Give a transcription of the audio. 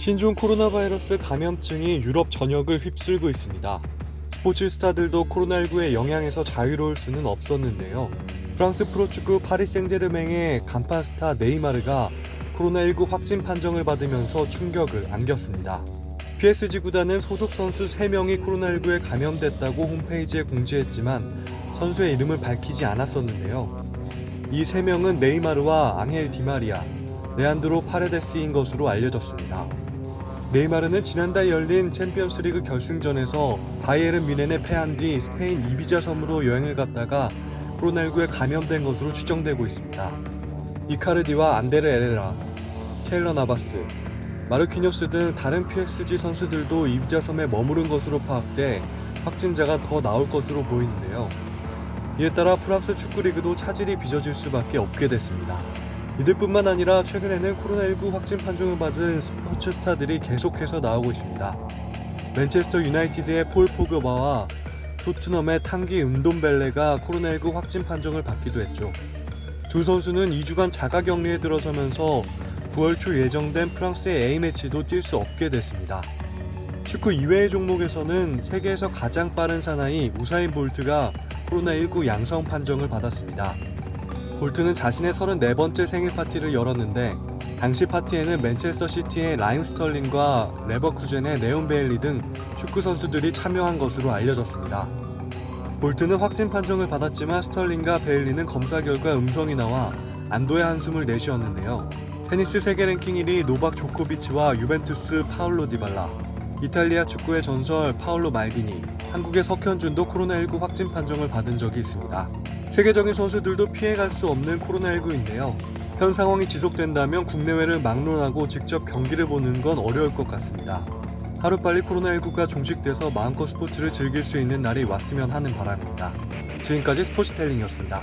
신종 코로나 바이러스 감염증이 유럽 전역을 휩쓸고 있습니다. 스포츠 스타들도 코로나19의 영향에서 자유로울 수는 없었는데요. 프랑스 프로축구 파리 생제르맹의 간판 스타 네이마르가 코로나19 확진 판정을 받으면서 충격을 안겼습니다. PSG 구단은 소속 선수 3명이 코로나19에 감염됐다고 홈페이지에 공지했지만 선수의 이름을 밝히지 않았었는데요. 이 3명은 네이마르와 앙헬 디마리아, 레안드로 파레데스인 것으로 알려졌습니다. 네이마르는 지난달 열린 챔피언스리그 결승전에서 바이에른 뮌헨에 패한 뒤 스페인 이비자 섬으로 여행을 갔다가 코로나19에 감염된 것으로 추정되고 있습니다. 이카르디와 안데르 에레라, 케일러 나바스, 마르키뇨스 등 다른 PSG 선수들도 이비자 섬에 머무른 것으로 파악돼 확진자가 더 나올 것으로 보이는데요. 이에 따라 프랑스 축구리그도 차질이 빚어질 수밖에 없게 됐습니다. 이들뿐만 아니라 최근에는 코로나19 확진 판정을 받은 스포츠 스타들이 계속해서 나오고 있습니다. 맨체스터 유나이티드의 폴 포그바와 토트넘의 탕기 은돔벨레가 코로나19 확진 판정을 받기도 했죠. 두 선수는 2주간 자가 격리에 들어서면서 9월 초 예정된 프랑스의 A매치도 뛸 수 없게 됐습니다. 축구 이외의 종목에서는 세계에서 가장 빠른 사나이 우사인 볼트가 코로나19 양성 판정을 받았습니다. 볼트는 자신의 34번째 생일 파티를 열었는데 당시 파티에는 맨체스터 시티의 라임 스털링과 레버쿠젠의 레온 베일리 등 축구 선수들이 참여한 것으로 알려졌습니다. 볼트는 확진 판정을 받았지만 스털링과 베일리는 검사 결과 음성이 나와 안도의 한숨을 내쉬었는데요. 테니스 세계 랭킹 1위 노박 조코비치와 유벤투스 파울로 디발라, 이탈리아 축구의 전설 파울로 말비니, 한국의 석현준도 코로나19 확진 판정을 받은 적이 있습니다. 세계적인 선수들도 피해갈 수 없는 코로나19인데요. 현 상황이 지속된다면 국내외를 막론하고 직접 경기를 보는 건 어려울 것 같습니다. 하루빨리 코로나19가 종식돼서 마음껏 스포츠를 즐길 수 있는 날이 왔으면 하는 바람입니다. 지금까지 스포츠텔링이었습니다.